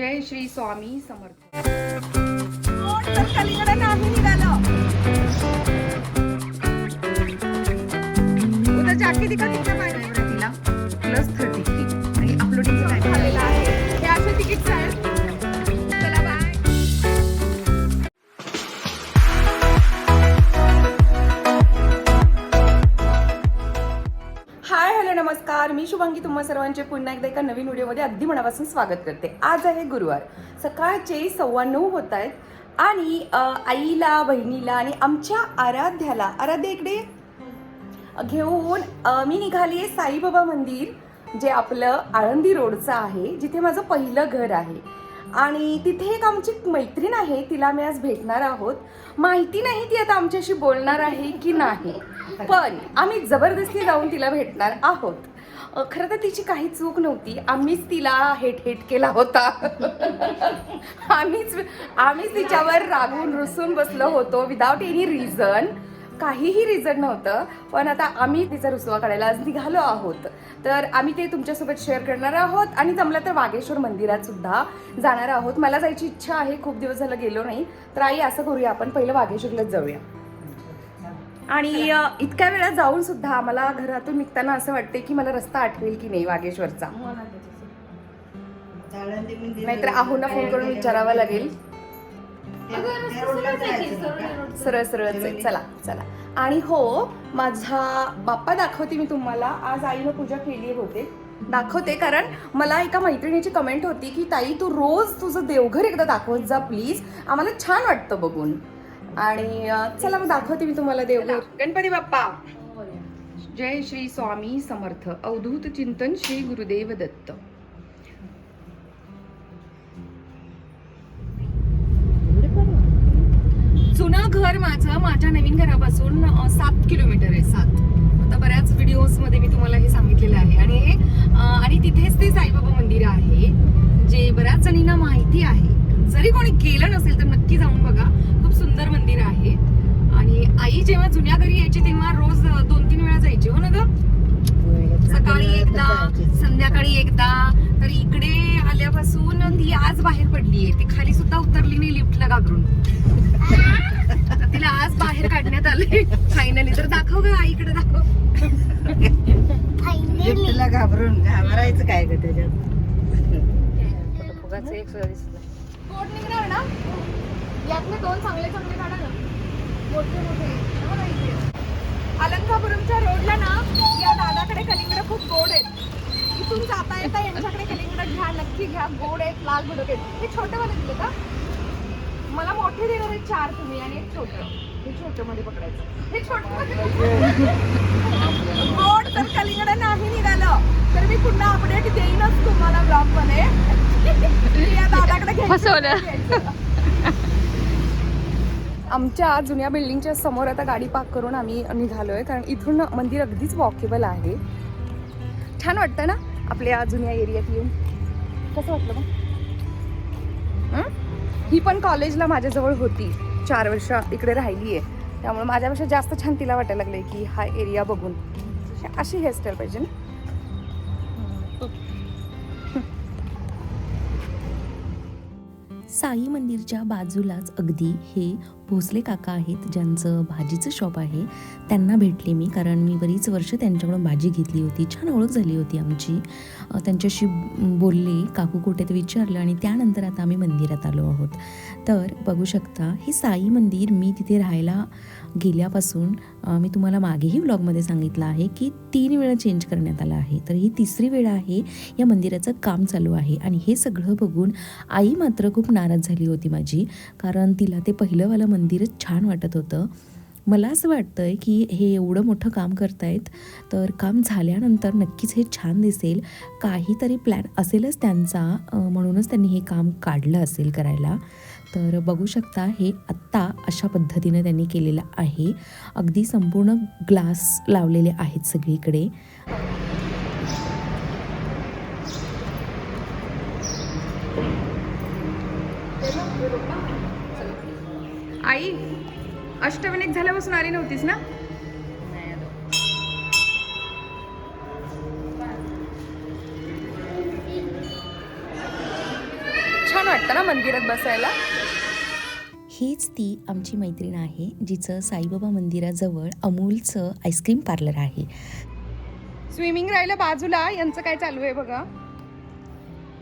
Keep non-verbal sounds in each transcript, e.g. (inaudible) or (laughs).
जय श्री स्वामी समर्थ. उद्या तिकडे. शुभांगी तुम्हा सर्वांचे पुन्हा एकदा एका नवीन व्हिडिओमध्ये अगदी मनापासून स्वागत करते. आज आहे गुरुवार. सकाळचे सव्वा नऊ होत आहेत आणि आईला बहिणीला आणि आमच्या आराध्याला आराध्या इकडे घेऊन मी निघाली आहे साईबाबा मंदिर जे आपलं आळंदी रोडचं आहे जिथे माझं पहिलं घर आहे. आणि तिथे एक आमची मैत्रीण आहे तिला मी आज भेटणार आहोत. माहिती नाही ती आता आमच्याशी बोलणार आहे की नाही पण आम्ही जबरदस्ती जाऊन तिला भेटणार आहोत. खरं तर तिची काही चूक नव्हती. आम्हीच तिला हेट हेट केला होता. (laughs) आम्हीच आम्हीच तिच्यावर रागून रुसून बसलो होतो विदाउट एनी रिझन काहीही रिझन नव्हतं. पण आता आम्ही तिचा रुसवा काढायला आज निघालो आहोत. तर आम्ही ते तुमच्यासोबत शेअर करणार आहोत आणि जमलं तर वागेश्वर मंदिरात सुद्धा जाणार आहोत. मला जायची इच्छा आहे. खूप दिवस झालं गेलो नाही. तर आई असं करूया आपण. पहिलं वागेश्वरलाच जाऊया. आणि इतक्या वेळा जाऊन सुद्धा आम्हाला घरातून निघताना असं वाटते की मला रस्ता आठवेल की नाही वागेश्वरचा. नाहीतर आहोना फोन करून विचारावा लागेल. सरळ सरळ चला चला. आणि हो माझा बाप्पा दाखवते मी तुम्हाला. आज आईनं पूजा केली होते दाखवते कारण मला एका मैत्रिणीची कमेंट होती की ताई तू रोज तुझं देवघर एकदा दाखवत जा प्लीज आम्हाला छान वाटतं बघून. आणि चला मग दाखवते मी तुम्हाला देवघर. गणपती बाप्पा. जय श्री स्वामी समर्थ. अवधूत चिंतन श्री गुरुदेव दत्त. जुनं घर माझं माझ्या नवीन घरापासून सात किलोमीटर आहे सात. आता बऱ्याच व्हिडिओजमध्ये मी तुम्हाला हे सांगितलेलं आहे. आणि हे, आणि तिथेच ते साईबाबा मंदिर आहे जे बऱ्याच जणींना माहिती आहे. जरी कोणी गेलं नसेल तर नक्की जाऊन बघा. खूप सुंदर मंदिर आहे. आणि आई जेव्हा जुन्या घरी यायची तेव्हा रोज दोन तीन वेळा जायची. हो ना ग? सकाळी एकदा संध्याकाळी एकदा. तर इकडे आल्यापासून ती आज बाहेर पडली आहे ती खाली सुद्धा उतरली नाही लिफ्टला घाबरून. तिला आज बाहेर काढण्यात आले फायनली तर दाखव ग आईकडे दाखव. लिफ्टला घाबरून. घाबरायचं काय ग त्याच्यात? निघणार ना? यातले दोन चांगले चांगले काढा ना. मोठे मोठे. अलंकापुरमच्या रोडला ना या दादाकडे कलिंगड खूप गोड आहेत. इथून जाता येता यांच्याकडे कलिंगड घ्या नक्की घ्या. गोड आहेत लाल भडक आहेत. हे छोटे वाले दिले का? मला मोठे देणार आहेत चार तुम्ही आणि एक छोटं. हे छोटं मध्ये पकडायचं. हे छोटं गोड तर कलिंगड नाही निघालं तर मी पुन्हा अपडेट देईनच तुम्हाला ब्लॉगमध्ये. (laughs) या दादाकडे घ्यायचं. (laughs) आमच्या जुन्या बिल्डिंगच्या समोर आता गाडी पार्क करून आम्ही निघालोय कारण इथून मंदिर अगदीच वॉकेबल आहे. छान वाटतं ना आपल्या जुन्या एरियात येऊन? कसं वाटलं मग ही? पण कॉलेजला माझ्याजवळ होती. चार वर्ष इकडे राहिली आहे त्यामुळे माझ्यापेक्षा जास्त छान तिला वाटायला लागले की हा एरिया बघून. अशी हेअरस्टाईल पाहिजे ना? साई मंदिरच्या बाजूलाच अगदी हे भोसले काका आहेत ज्यांचं भाजीचं शॉप आहे त्यांना भेटले मी कारण मी बरीच वर्ष त्यांच्याकडून भाजी घेतली होती. छान ओळख झाली होती आमची. त्यांच्याशी बोलले काकू कुठे ते विचारलं आणि त्यानंतर आता आम्ही मंदिरात आलो आहोत. तर बघू शकता हे साई मंदिर मी तिथे राहायला गेल्यापासून मी तुम्हाला मागेही व्लॉगमध्ये सांगितलं आहे की तीन वेळा चेंज करण्यात आलं आहे. तर ही तिसरी वेळ आहे या मंदिराचं काम चालू आहे. आणि हे सगळं बघून आई मात्र खूप नाराज झाली होती माझी कारण तिला ते पहिलंवालं मंदिरच छान वाटत होतं. मला असं वाटतं आहे की हे एवढं मोठं काम करतायत तर काम झाल्यानंतर नक्कीच हे छान दिसेल. काहीतरी प्लॅन असेलच त्यांचा म्हणूनच त्यांनी हे काम काढलं असेल करायला. तर बघू शकता हे आत्ता अशा पद्धतीनं त्यांनी केलेलं आहे. अगदी संपूर्ण ग्लास लावलेले आहेत सगळीकडे आई अष्टविनायक झाल्यापासून आली नव्हतीस ना? छान वाटतं ना मंदिरात बसायला? हीच ती आमची मैत्रीण आहे जिचं साईबाबा मंदिराजवळ अमूलचं आईस्क्रीम पार्लर आहे. स्विमिंग राहिलं बाजूला यांचं काय चालू आहे बघा?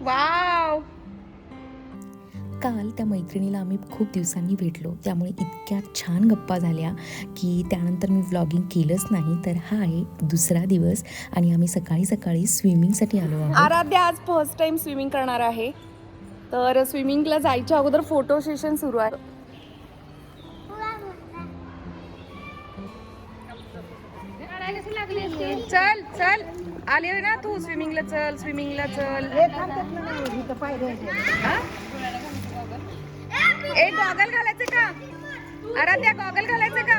वाव! काल त्या मैत्रिणीला आम्ही खूप दिवसांनी भेटलो. त्यामुळे इतक्या छान गप्पा झाल्या की त्यानंतर मी व्लॉगिंग केलंच नाही तर हा आहे दुसरा दिवस आणि आम्ही सकाळी सकाळी स्विमिंगसाठी आलो आहोत. आराध्या आज फर्स्ट टाइम स्विमिंग करणार आहे. तर स्विमिंगला जायच्या अगोदर फोटो सेशन सुरू आहे. चल चल. आले ना तू स्विमिंगला चल स्विमिंगला चल. हा? ए गॉगल घालायचे का? आराध्या गॉगल घालायचे का?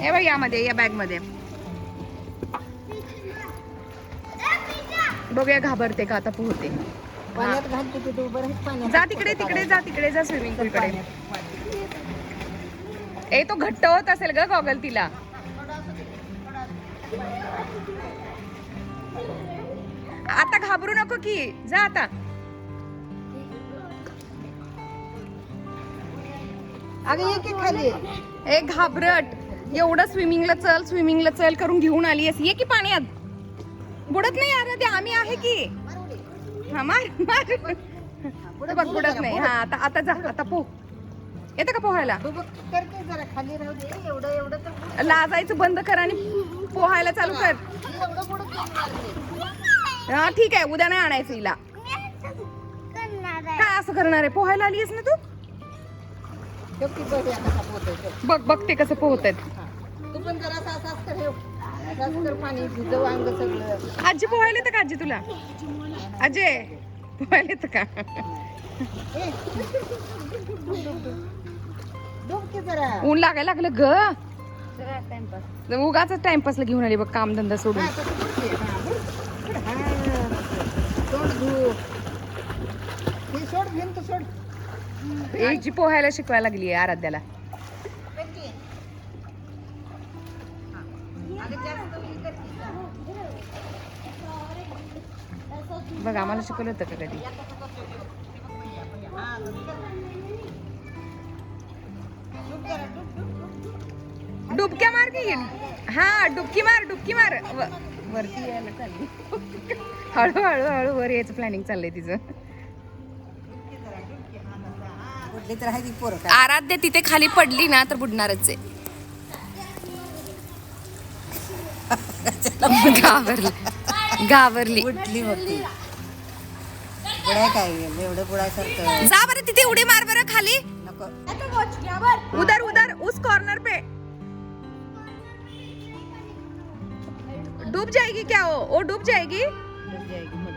हे बघ यामध्ये या बॅगमध्ये. बघूया घाबरते का आता पोहते. जा तिकडे तिकडे जा तिकडे जा स्विमिंग पूल कडे. ए तो घट्ट होत असेल ग गॉगल तिला. आता घाबरू नको की. जा आता. अगं ये की खाली. ए घाबरट. एवढं स्विमिंगला चल स्विमिंगला चल करून घेऊन आली ये की पाण्यात. बुडत नाही अरे ते आम्ही आहे की. हा मार मार. बघ बुडत नाही हा आता आता जा आता पोह येतं का पोहायला? तू बघ करते जरा खाली राहू दे. एवढं एवढं तर लाजायचं बंद कर आणि पोहायला चालू कर. हा ठीक आहे. उद्या नाही आणायचं हिला. काय असं करणार आहे? पोहायला आलीस ना तू? बघ या कसा तो. ते पोहत आहेत. तू पण जरा असं ठेव पाणी भिजव अंग सगळं. आजी पोहायला येतं का आजी तुला? अजय पोहायला येतं का? ऊन लागायला लागलं ग. उगाच टाइमपासला घेऊन आली बघ कामधंदा सोडून. हा, तसं डुब की. हा, बुड. हा, तोंड धु. हे सोड. भिंत पोहायला शिकवायला लागली आहे आराध्याला. बघ आम्हाला शिकवलं होतं का कधी? डुबक्या मार की. हा डुबकी मार डुबकी मार. वरती यायला चालली. हळू हळू वर यायचं प्लॅनिंग चाललंय तिचं. तर आहे ती पोरं काय? आराध्य तिथे खाली पडली ना तर बुडणारच आहे. घाबरली. घाबरली. उठली मग ती बुडाय काय गेलं एवढं बुडायसारखं जा बरं तिथे उडी मार बरं खाली. नको. उधर उधर उस कॉर्नर पे. डूब जाएगी क्या वो? वो डूब जाएगी? डूब जाएगी मत.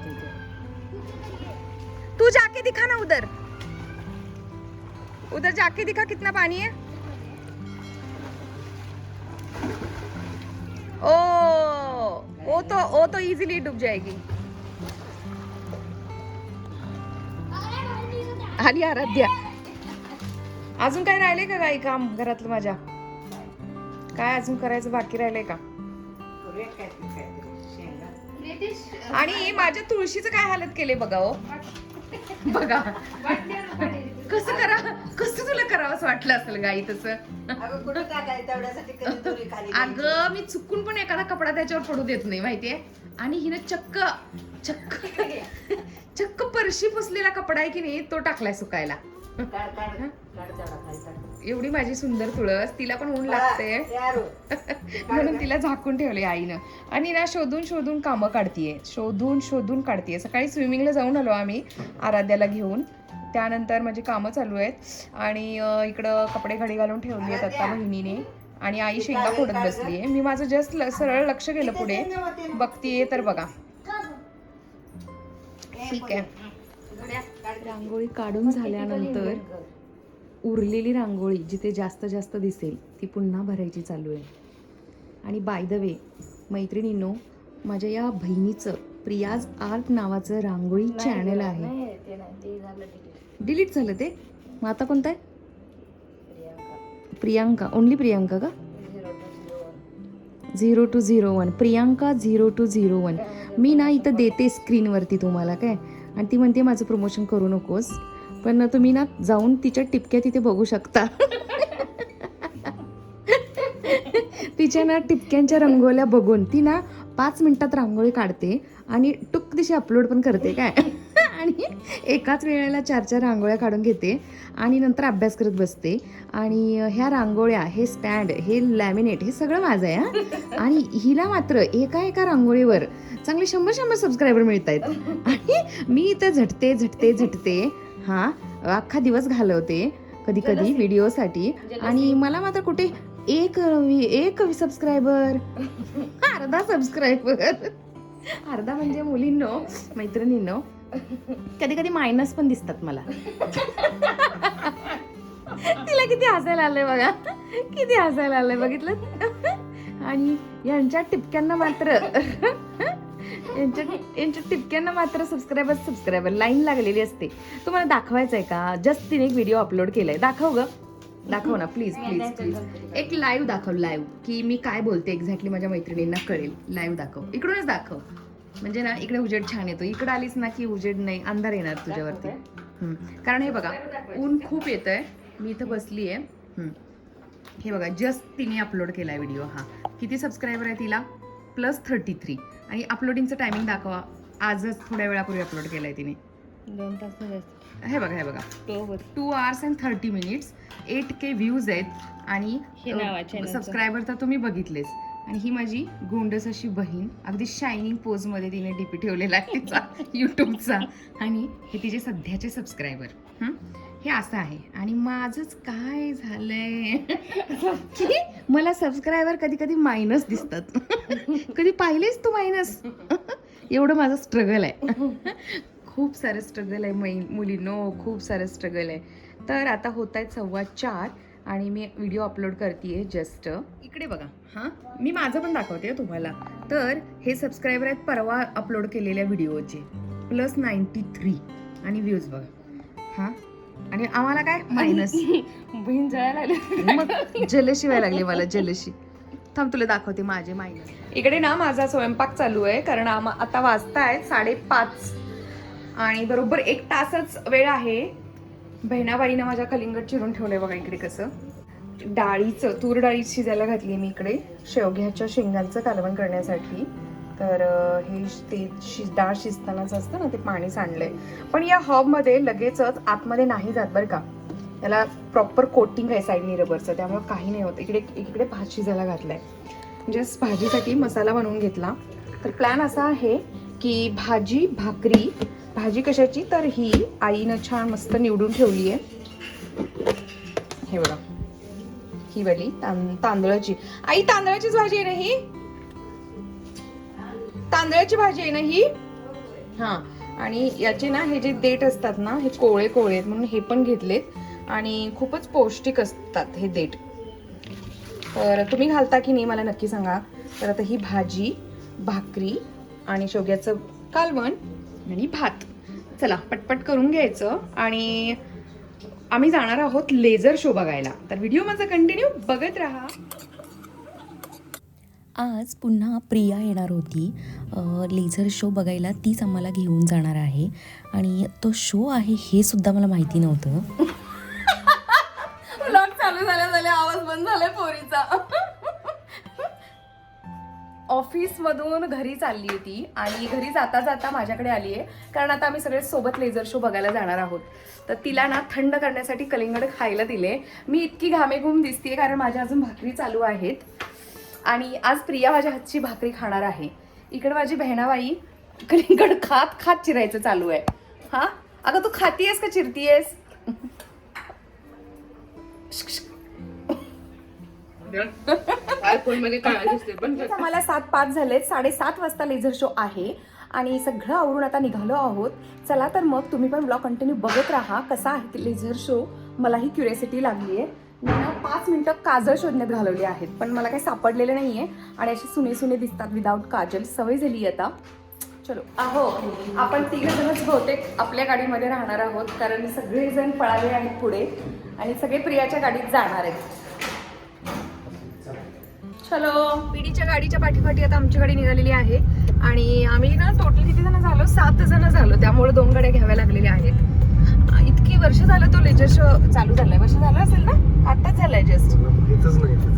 तू जाके दिखा ना उधर. उधर जाके दिखा कितना पानी है। ओ वो तो वो तो इजीली डूब जाएगी। आली आराध्या। अजून काय राहिले का काही काम घरातलं माझ्या? काय अजून करायचं बाकी राहिलंय का? आणि माझ्या तुळशीचं काय हालत केले बघा हो. बघा. करावंसं वाटलं असेल गाई तसं. अगं कुठं टाकाय तेवढ्यासाठी कधी दोरी खाली अगं मी चुकून पण एखादा कपडा त्याच्यावर पडू देत नाही माहितीये? आणि हिनं चक्क चक्क चक्क परशी पुसलेला कपडा आहे की नाही तो टाकलाय सुकायला. काढ काढ काढ तेवढा खाली काढ. एवढी माझी सुंदर तुळस तिला पण ऊन लागते. (laughs) म्हणून तिला झाकून ठेवले आईनं. आणि ना शोधून शोधून कामं काढतीये. शोधून शोधून काढतीये. सकाळी स्विमिंगला जाऊन आलो आम्ही आराध्याला घेऊन. त्यानंतर माझी कामं चालू आहेत. आणि इकडं कपडे घडी घालून ठेवली आहेत आता बहिणीने. आणि आई शेंगा फोडत बसलीये मी माझं जस्ट सरळ लक्ष गेलं पुढे. बघतीये तर बघा. ठीक आहे. रांगोळी काढून झाल्यानंतर उरलेली रांगोळी जिथे जास्त जास्त दिसेल ती पुन्हा भरायची चालू आहे. आणि बाय द वे मैत्रिणींनो माझ्या या बहिणीचं प्रियाज आर्ट नावाचं रांगोळी चॅनल आहे. डिलीट झालं ते. मग आता कोणतं आहे? प्रियांका. ओनली प्रियांका का? Zero two zero one Priyanka zero two zero one मी ना इथं देते स्क्रीनवरती तुम्हाला काय? आणि ती म्हणते माझं प्रमोशन करू नकोस. पण तुम्ही ना जाऊन तिच्या टिपक्या तिथे बघू शकता. तिच्या ना टिपक्यांच्या रंगोल्या बघून ती ना पाच मिनिटात रांगोळी काढते आणि टुक दिशी अपलोड पण करते काय? आणि एकाच वेळेला चार चार रांगोळ्या काढून घेते आणि नंतर अभ्यास करत बसते. आणि ह्या रांगोळ्या हे स्टँड हे लॅमिनेट हे सगळं माझं आहे हा. आणि हिला मात्र एका एका रांगोळीवर चांगले शंभर शंभर सबस्क्रायबर मिळत आहेत आणि मी इथं झटते झटते झटते हा अख्खा दिवस घालवते कधी कधी व्हिडिओसाठी. आणि मला मात्र कुठे एक एक सबस्क्रायबर (laughs) अर्धा सबस्क्रायबर अर्धा म्हणजे मुलींनो मैत्रिणींनो. कधी कधी मायनस पण दिसतात मला. तिला किती हसायला आलंय बघा. किती हसायला आलंय बघितलं? आणि यांच्या टिपक्यांना मात्र यांच्या यांच्या टिपक्यांना मात्र सबस्क्रायबर सबस्क्रायबर लाईन लागलेली असते. तुम्हाला दाखवायचं आहे का? जस्ट तिने एक व्हिडिओ अपलोड केलाय. दाखव ग. दाखव ना प्लीज प्लीज प्लीज एक लाईव्ह दाखव लाईव्ह की मी काय बोलते एक्झॅक्टली माझ्या मैत्रिणींना कळेल. लाईव्ह दाखव. इकडूनच दाखव. म्हणजे ना इकडे उजेड छान येतो. इकडे आलीस ना की उजेड नाही अंधार येणार तुझ्यावरती. कारण हे बघा ऊन खूप येत आहे मी इथं बसली आहे हे बघा जस्ट तिने अपलोड केलाय व्हिडिओ हा. किती सबस्क्रायबर आहे तिला? प्लस थर्टी थ्री आणि अपलोडिंगचं टायमिंग दाखवा. आजच थोड्या वेळापूर्वी अपलोड केलाय तिने. दोन तास हे बघा हे बघा. Two hours and thirty minutes eight K views आहेत. आणि हे आहे. सबस्क्रायबर तर तुम्ही बघितलेच. आणि ही माझी गोंडस अशी बहीण अगदी शायनिंग पोजमध्ये तिने डीपी ठेवलेला आहे तिचा युट्यूबचा आणि हे तिचे सध्याचे सबस्क्रायबर हे? असं आहे. आणि माझंच काय झालंय? की मला सबस्क्रायबर कधी कधी मायनस दिसतात. कधी पाहिलेच तू मायनस एवढं माझं स्ट्रगल आहे. खूप सारं स्ट्रगल आहे मै मुलींनो खूप सारं स्ट्रगल आहे. तर आता होत आहेत सव्वा चार. आणि मी व्हिडिओ अपलोड करते जस्ट इकडे बघा. हां? मी माझं पण दाखवते तुम्हाला. तर हे सबस्क्रायबर आहेत परवा अपलोड केलेल्या व्हिडिओचे प्लस नाईन्टी थ्री आणि व्ह्यूज बघा. हां? आणि आम्हाला काय? मायनस (laughs) बहीण जळायला लागली. मग जलशी व्हायला लागली मला जलशी थांब तुला दाखवते माझे मायनस इकडे ना माझा स्वयंपाक चालू आहे कारण आम आता वाजतायत साडेपाच. आणि बरोबर एक तासच वेळ आहे. बहिणाबाईनं माझ्या कलिंगड चिरून ठेवलंय बघा इकडे कसं. डाळीचं तूर डाळी शिजायला घातली मी इकडे शेवग्याच्या शेंगांचं कालवण करण्यासाठी. तर हे ते शि डाळ शिजतानाच असतं ना ते पाणी सांडलंय पण या हॉबमध्ये लगेचच आतमध्ये नाही जात बरं का. याला प्रॉपर कोटिंग आहे साईडनी रबरचं त्यामुळे काही नाही होत. इकडे इकडे भात शिजायला घातलाय. जस्ट भाजीसाठी मसाला बनवून घेतला. तर प्लॅन असा आहे की भाजी भाकरी भाजी कशाची? तर ही आईनं छान मस्त निवडून ठेवली आहे. हे बघा. ही वाली तां- तांदळाची. आई तांदळाचीच भाजी आहे ना ही? तांदळाची भाजी आहे ना ही? हा. आणि याचे ना हे जे देठ असतात ना हे कोळे कोळे आहेत म्हणून हे पण घेतलेत. आणि खूपच पौष्टिक असतात हे देठ. तर तुम्ही घालता की नाही मला नक्की सांगा. तर आता ही भाजी भाकरी आणि शेवग्याचं कालवण आणि भात. चला पटपट करून घ्यायचं आणि आम्ही जाणार आहोत लेझर शो बघायला. तर व्हिडिओ माझा कंटिन्यू बघत राहा. आज पुन्हा प्रिया येणार होती. लेझर शो बघायला तीच आम्हाला घेऊन जाणार आहे. आणि तो शो आहे हे सुद्धा मला माहिती नव्हतं. ऑफिसमधून घरी चालली आहे ती आणि घरी जाता जाता माझ्याकडे आली आहे. कारण आता आम्ही सगळे सोबत लेझर शो बघायला जाणार आहोत. तर तिला ना थंड करण्यासाठी कलिंगड खायला दिले. मी इतकी घामेघूम दिसते कारण माझ्या अजून भाकरी चालू आहेत. आणि आज प्रिया माझ्या हातची भाकरी खाणार आहे. इकडे माझी बहिणाबाई कलिंगड खात खात चिरायचं चालू आहे. हां? अगं तू खातीयस का चिरतीयस? (laughs) मला सात पाच झालेत. साडेसात वाजता लेझर शो आहे. आणि सगळं आवरून आता निघालो आहोत. चला तर मग तुम्ही पण ब्लॉग कंटिन्यू बघत राहा. कसा आहे ते लेझर शो मलाही क्युरियोसिटी लागली आहे. मी ना पाच मिनिटं काजळ शोधण्यात घालवली आहेत. पण मला काही सापडलेलं नाही आहे आणि असे सुने सुने दिसतात विदाऊट काजल. सवय झाली आहे आता. चलो. आहो आपण तिघ जणच बहुतेक आपल्या गाडीमध्ये राहणार आहोत. कारण सगळेजण पळाले आहेत पुढे. आणि सगळे प्रियाच्या गाडीत जाणार आहेत. चलो पिढीच्या गाडीच्या पाठीपाठी आता आमची गाडी निघालेली आहे. आणि आम्ही ना टोटल किती जण झालो? सात जण झालो. त्यामुळे दोन गाड्या घ्याव्या लागलेल्या आहेत. इतकी वर्ष झालं तो लेजर शो चालू झालाय. वर्ष झालं असेल ना? आताच झालाय जस्ट.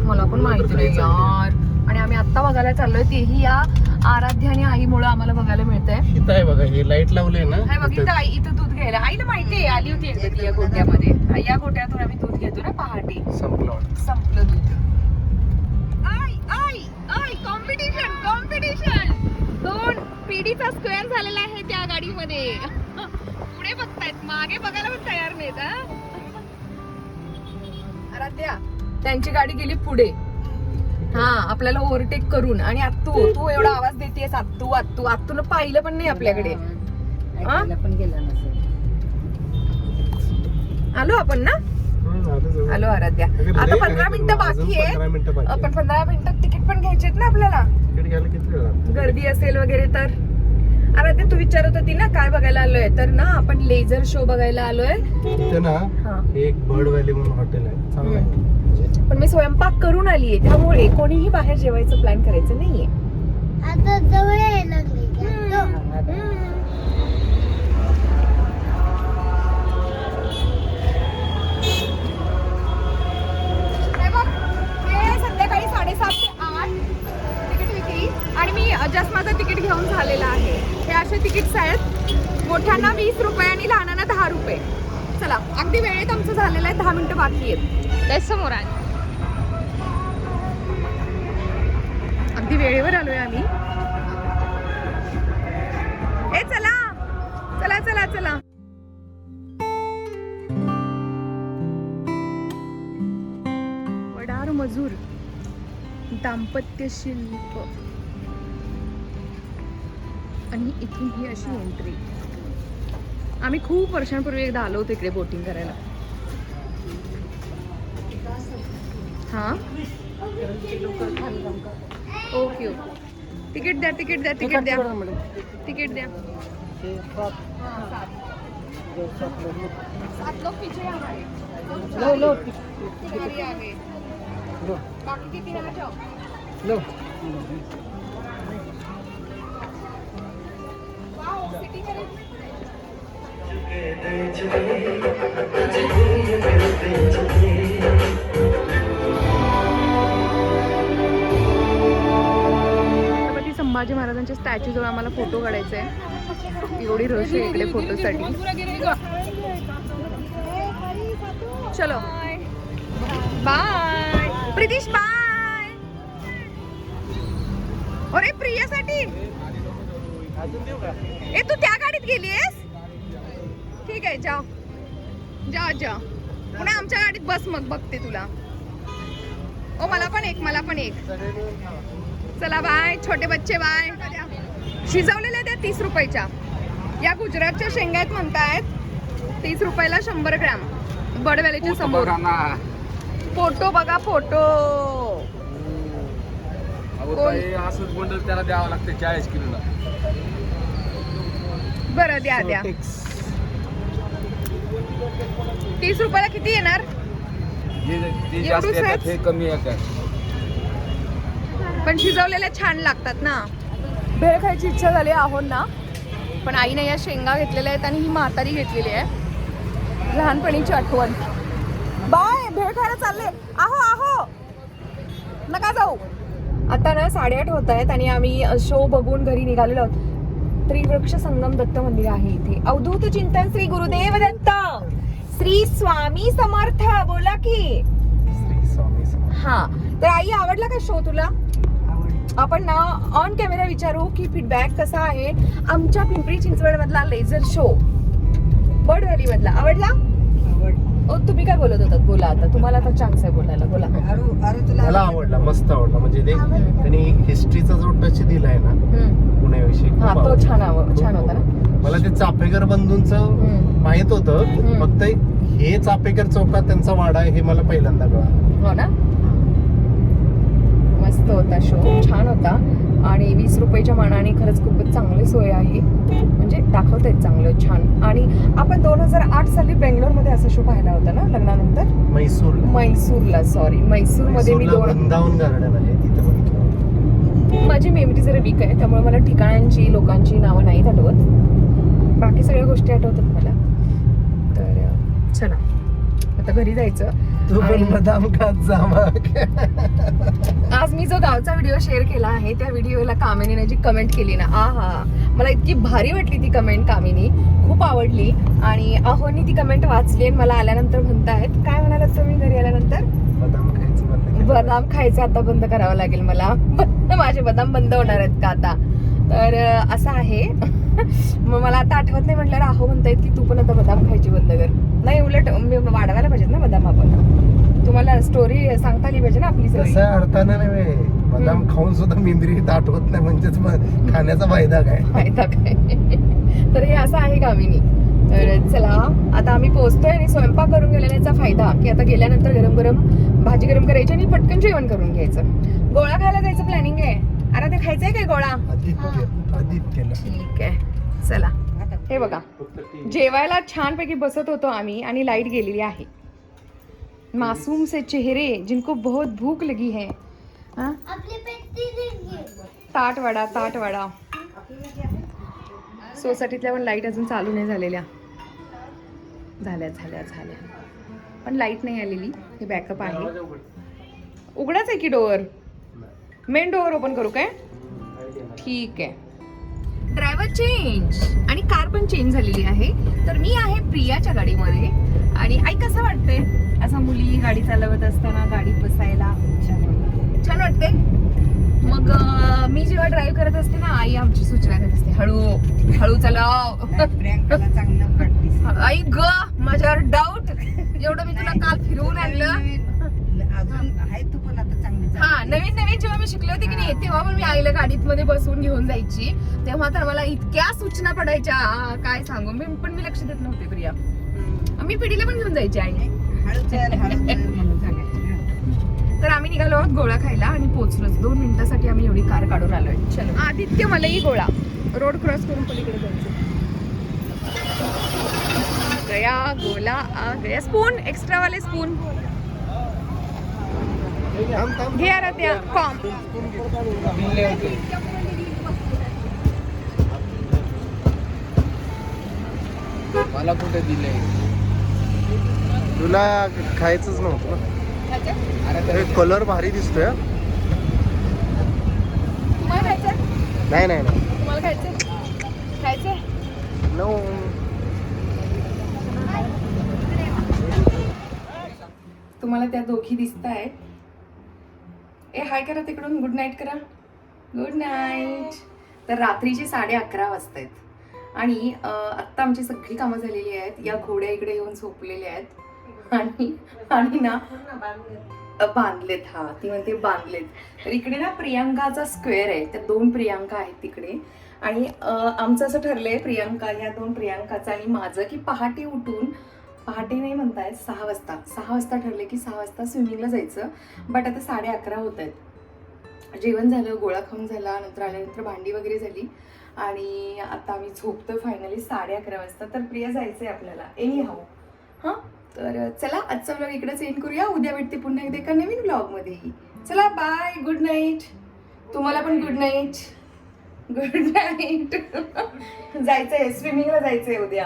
मला पण माहिती नाही यार. आणि आम्ही आत्ता बघायला चाललोय तेही या आराध्या आणि आईमुळे आम्हाला बघायला मिळतंय. आहे बघा हे लाइट लावलंय ना हाय बघ इथं. आई इथं दूध घ्यायला. आईला माहितीये आली होती एकदा या गोट्यामध्ये. या गोट्यातून आम्ही दूध घेतो ना पहाटे. संपलं. संपलं दूध. कॉम्पिटिशन कॉम्पिटिशन दोन पिढीचा स्क्वेअर झालेला आहे त्या गाडीमध्ये. (laughs) पुढे बघतायत मागे बघायला पण तयार नाहीत? आराध्या त्यांची गाडी गेली पुढे. हा आपल्याला ओव्हरटेक करून. आणि आत्तू तू एवढा आवाज देतेस आत्तू आत्तू. आत्तूला पाहिलं पण नाही आपल्याकडे? पण गेला नसेल. आलो आपण ना? आलो आराध्या. आता पंधरा मिनिटं बाकी आहे. 15 मिनिटं बाकी आहे. आपण पंधरा मिनिटात तिकीट पण घ्यायचेत ना आपल्याला? गर्दी असेल वगैरे तर. आराध्या तू विचारत होती ना काय बघायला आलोय. तर ना आपण लेझर शो बघायला आलोय. तिथे ना हा. एक बर्ड व्हॅली म्हणून हॉटेल आहे. पण मी स्वयंपाक करून आलीये त्यामुळे कोणीही बाहेर जेवायचं प्लॅन करायचं नाहीये. आता जवळ यायला असे तिकीट्स आहेत. मोठ्यांना वीस रुपये आणि लहानांना दहा रुपये. चला अगदी वेळेत आमचं झालेलं आहे दहा मिनिटं बाकी आहेत. त्याच समोर आहे. अगदी वेळेवर आलोय आम्ही. ए चला. चला चला चला. वडार मजूर दाम्पत्य शिल्प. आणि इथून ही अशी एंट्री आम्ही खूप वर्षांपूर्वी एकदा आलो होतो इकडे बोटिंग करायला. हा? ओके ओके तिकीट द्या तिकीट द्या तिकीट द्या. तिकीट द्या. सात पीछे गए बाकी के तीन संभाजी महाराजांच्या स्टॅच्यू जवळ आम्हाला फोटो काढायचा आहे एवढी रश आहे इकडे फोटोसाठी चलो. बाय प्रितीश बाय अरे प्रियासाठी. ए तू त्या गाडीत गेलीयस? ठीक आहे जा. जा जा. पुन्हा आमच्या गाडीत बस मग बघते तुला. ओ मला पण एक मला पण एक. चला बाय. छोटे बच्चे बाय. शिजवलेल्या त्या तीस रुपयाच्या. या गुजरातच्या शेंगा आहेत म्हणतायत तीस रुपयाला शंभर ग्रॅम. बडव्यालीच्या समोर. फोटो बघा फोटो. कोण? असंच बंडल त्याला द्यावं लागतं चाळीस किलोला. बरं द्या द्या. तीस रुपयाला किती येणार? जे एवढंच हे कमी येतात. पण शिजवलेले छान लागतात ना. भेळ खायची इच्छा झाली आहोत ना. पण आईने या शेंगा घेतलेल्या आहेत आणि ही म्हातारी घेतलेली आहे. लहानपणीची आठवण. बाय भेळ खायला चालले. आहो आहो. नका जाऊ. आता ना साडेआठ होत आहेत आणि आम्ही शो बघून घरी निघालेलो आहोत. त्रिवृक्ष संगम दत्त मंदिर आहे इथे. अवधूत चिंतन श्री गुरुदेव दत्त. श्री स्वामी समर्थ. बोला की. हा. तर आई आवडला का शो तुला? आपण ना ऑन कॅमेरा विचारू की फीडबॅक कसा आहे आमच्या पिंपरी चिंचवड मधला लेझर शो व्हॅली मधला आवडला? ओ तुम्ही काय बोलत होतात बोला आता तुम्हाला आता चान्स आहे बोलायला बोला मला आवडला मस्त आवडला म्हणजे ते त्यांनी हिस्ट्रीचा जो टच दिलाय ना हम्म. पुण्याविषयी खूप हा, तो आवडला. छान आव- छान होता. ना? मला ते चापेकर बंधूंच हम्म. माहीत होतं हम्म. फक्त हे चापेकर चौकात त्यांचा वाडा आहे हे मला पहिल्यांदा कळालं हो ना मस्त होता शो छान होता आणि वीस रुपयाच्या मानाने खरंच खूपच चांगली सोय आहे. म्हणजे दाखवत आहेत चांगलं छान. आणि आपण दोन हजार आठ साली बेंगलोरमध्ये असा शो पाहिला होता ना लग्नानंतर? म्हैसूरला मैसूरला सॉरी मैसूरमध्ये मी दोन माझी मेमरी जरा वीक आहे त्यामुळे मला ठिकाणांची लोकांची नावं नाहीत आठवत. बाकी सगळ्या गोष्टी आठवतात मला. तर चला. आता घरी जायचं. तू पण बदाम खात जा आज मी जो गावचा व्हिडिओ शेअर केला आहे त्या व्हिडिओला कामिनीने जी कमेंट केली ना आ हा मला इतकी भारी वाटली ती कमेंट कामिनी. खूप आवडली. आणि अहोनी ती कमेंट वाचली आणि मला आल्यानंतर म्हणतायत काय म्हणालात तुम्ही घरी आल्यानंतर? बदाम खायचं. बदाम खायचं आता बंद करावं लागेल मला. (laughs) माझे बदाम बंद होणार आहेत का आता? तर असं आहे. (laughs) मग मला आता आठवत नाही म्हटल्यावर आहो म्हणतायत की तू पण आता बदाम खायची बंद कर. नाही उलट मी वाढवायला पाहिजेत ना बदाम आपण. तुम्हाला स्टोरी सांगता आली पाहिजे ना आपली. तसं अर्थानं नव्हे. बदाम खाऊन सुद्धा मेंद्री आठवत नाही म्हणजेच मग खाण्याचा फायदा काय? फायदा काय? (laughs) तर हे असं आहे गाविनी. तर चला आता आम्ही पोहोचतोय आणि स्वयंपाक करून गेलेल्याचा फायदा की आता गेल्यानंतर गरम गरम भाजी गरम करायची आणि पटकन जेवण करून घ्यायचं. गोळा खायला जायचं प्लॅनिंग आहे. अरे ते खायचंय काय गोळा? ठीक आहे. चला. हे बघा. जेवायला छानपैकी बसत होतो आम्ही आणि लाइट गेलेली आहे. मासूम से चेहरे जिनको बहुत भूक लगी है. हाँ? आपली पेटी दिली ताट वडा ताट वडा. सोसायटीतल्या पण लाइट अजून चालू नाही झालेल्या. झाल्या झाल्या झाल्या. पण लाइट नाही आलेली. हे बॅकअप आहे. उघडाच आहे की डोअर? मेन डोअर ओपन करू काय? ठीक आहे. ड्रायव्हर चेंज आणि कार पण चेंज झालेली आहे. तर मी आहे प्रियाच्या गाडीमध्ये. आणि आई कसं वाटतंय? असं मुली गाडी चालवत असताना गाडीत बसायला छान वाटते. मग मी जेव्हा ड्राईव्ह करत असते ना आई आमची सूचना देत असते हळू हळू चलाव. आई ग माझ्यावर डाऊट एवढं मी तुला काल फिरवून आणलं. हा नवीन नवीन जेव्हा मी शिकले होते की नाही तेव्हा पण मी आईला गाडीत मध्ये बसवून घेऊन जायची. तेव्हा तर मला इतक्या सूचना पडायच्या. काय सांगू? मी पण मी लक्ष देत नव्हते प्रिया. मी पिढीला पण घेऊन जायची आई (laughs) तर आम्ही निघालो आहोत गोळा खायला आणि पोहोचलोच. दोन मिनिटासाठी आम्ही एवढी कार काढून आलोय. चलो. आदित्य मलई गोळा. रोड क्रॉस करून पलीकडे जायचं. गया गोला आ गया. स्पून एक्स्ट्रा वाले स्पून. घे त्या मला कुठे दिले? तुला खायचंच नव्हतं ना? अरे हे कलर भारी दिसतोय हं. तुम्हाला खायचं नाही नाही नाही. तुम्हाला खायचं तुम्हाला त्या दोघी दिसत आहेत ए हाय करा तिकडून. गुड नाईट करा. गुड नाईट तर रात्रीचे साडे अकरा वाजतायत. आहेत आणि आत्ता आमची सगळी कामं झालेली आहेत. या घोड्या इकडे येऊन झोपलेल्या आहेत. आणि आणि ना बांधलेत. हा ती म्हणते बांधलेत. तर इकडे ना प्रियांकाचा स्क्वेअर आहे. त्या दोन प्रियांका आहेत तिकडे. आणि आमचं असं ठरलंय प्रियांका या दोन प्रियांकाचं आणि माझं की पहाटे उठून पहाटे नाही म्हणतायत सहा वाजता. सहा वाजता ठरले की सहा वाजता स्विमिंगला जायचं. बट आता साडे अकरा होत आहेत जेवण झालं गोळा खाऊन झाला नंतर आल्यानंतर भांडी वगैरे झाली. आणि आता आम्ही झोपतो फायनली साडे अकरा वाजता. तर प्रिया जायचं आहे आपल्याला. एनी हाऊ हां? तर चला आजचा ब्लॉग इकडेच एंड करूया. उद्या भेटते पुन्हा एकदा एका नवीन ब्लॉगमध्ये चला बाय गुड नाईट तुम्हाला पण गुड नाईट गुड नाईट आहे स्विमिंगला जायचं आहे उद्या.